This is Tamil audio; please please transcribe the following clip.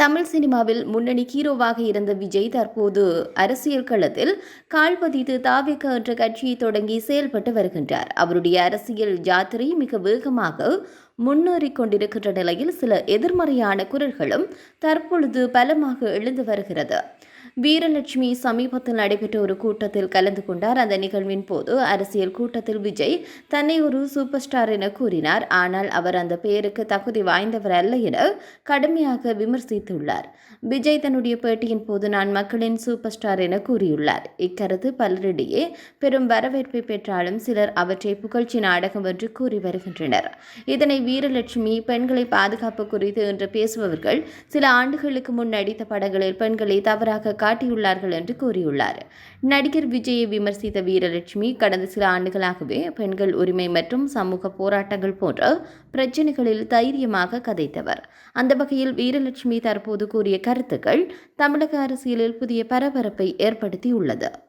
தமிழ் சினிமாவில் முன்னணி ஹீரோவாக இருந்த விஜய் தற்போது அரசியல் களத்தில் கால்பதித்து தாவிக என்ற கட்சியை தொடங்கி செயல்பட்டு வருகின்றார். அவருடைய அரசியல் யாத்திரை மிக வேகமாக முன்னேறிக் கொண்டிருக்கின்ற நிலையில் சில எதிர்மறையான குரல்களும் தற்பொழுது பலமாக எழுந்து வருகிறது. வீரலட்சுமி சமீபத்தில் நடைபெற்ற ஒரு கூட்டத்தில் கலந்து கொண்டார். அந்த நிகழ்வின் போது அரசியல் கூட்டத்தில் விஜய் தன்னை ஒரு சூப்பர் ஸ்டார் என கூறினார். ஆனால் அவர் அந்த பெயருக்கு தகுதி வாய்ந்தவர் அல்ல என கடுமையாக விமர்சித்துள்ளார். விஜய் தன்னுடைய பேட்டியின் போது நான் மக்களின் சூப்பர் ஸ்டார் என கூறியுள்ளார். இக்கருத்து பலரிடையே பெரும் வரவேற்பை பெற்றாலும் சிலர் அவற்றை புகழ்ச்சி நாடகம் என்று கூறி வருகின்றனர். இதனை வீரலட்சுமி பெண்களை பாதுகாப்பு குறித்து என்று பேசுபவர்கள் சில ஆண்டுகளுக்கு முன் நடித்த படங்களில் பெண்களை தவறாக காட்டியுள்ளார்கள் என்று கூறியுள்ளார். நடிகர் விஜயை விமர்சித்த வீரலட்சுமி கடந்த சில ஆண்டுகளாகவே பெண்கள் உரிமை மற்றும் சமூக போராட்டங்கள் போன்ற பிரச்சினைகளில் தைரியமாக கதைத்தவர். அந்த வகையில் வீரலட்சுமி தற்போது கூறிய கருத்துக்கள் தமிழக அரசியலில் புதிய பரபரப்பை ஏற்படுத்தியுள்ளது.